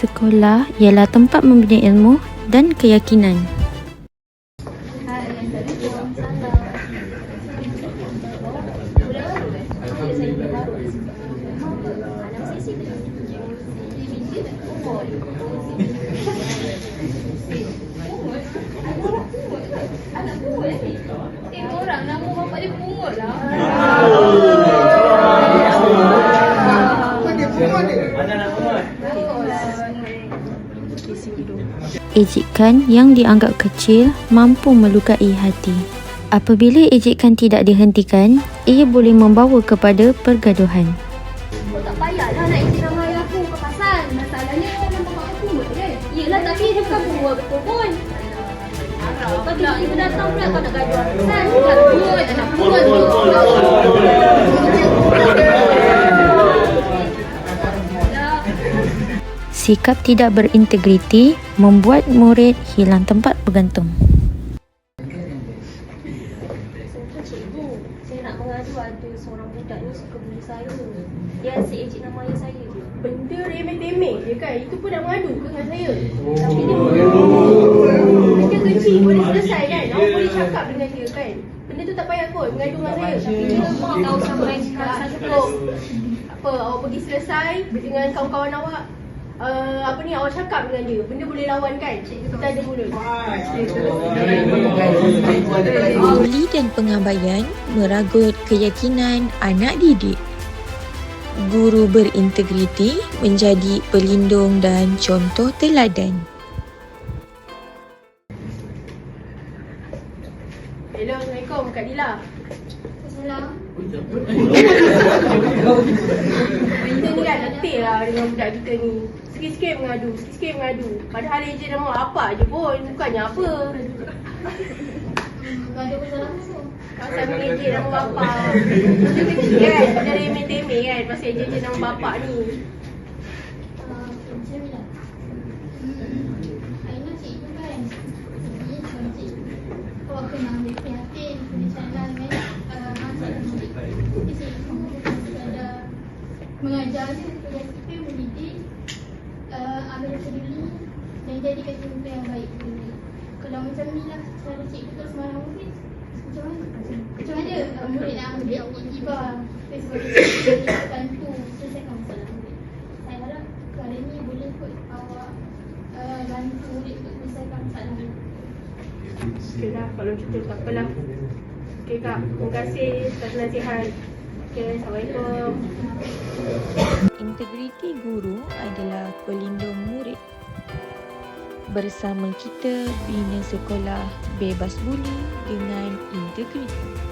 Sekolah ialah tempat membina ilmu dan keyakinan. Eh, orang Ejekan yang dianggap kecil mampu melukai hati. Apabila ejekan tidak dihentikan, ia boleh membawa kepada pergaduhan. Kau tak payahlah nak izin nama ayah aku ke pasal. Masalahnya nama bapak aku pungut kan? Yelah tapi dia bukan pungut betul pun. Kau tiba-tiba datang pula kau nak gaduh aku kan? Tak pungut, tak nak pungut. Sikap tidak berintegriti membuat murid hilang tempat bergantung. Cikgu, saya nak mengadu ada seorang budak ni suka bully saya. Dia asyik ejek nama ayah saya. Benda remeh-temeh je kan? Itu pun nak mengadu ke dengan saya? Tapi dia Benda kecil boleh selesai kan? Awak boleh cakap dengan dia kan? Benda tu tak payah kot mengadu dengan saya. Tapi dia tahu sampai Tak cukup Apa awak pergi selesai Dengan kawan-kawan awak Uh, apa ni awak cakap dengan dia benda boleh lawan kan? Kita ada mulut Buli dan pengabaian meragut keyakinan anak didik. Guru berintegriti menjadi pelindung dan contoh teladan. hello assalamualaikum Kak Dila. Salam. kita ni kan letih lah dengan budak kita ni sikit-sikit mengadu sikit-sikit mengadu. Padahal ejen nama apa je pun bukannya apa. Ada pasal apa? Pasal mengejek nama bapak. Benda kecil kan? Benda remeh-temeh kan? Pasal nama bapak ni. Cikgu kan? Cikgu sama bukan sekadar Mengajar je Tugas kita mendidik Dan jadikan contoh yang baik Kalau macam ni lah Cara cikgu terus marah murid Macam mana? Macam mana? Murid nak ambil Iba Terus sebagai cikgu Bantu selesaikan masalah murid. Saya harap kali ni boleh kot awak uh, bantu murid untuk selesaikan masalah murid Okay dah Kalau tu tak apalah. Okay kak. Terima kasih atas nasihat. Okay Assalamualaikum. Integriti guru adalah pelindung murid. Bersama kita bina sekolah bebas buli dengan integriti.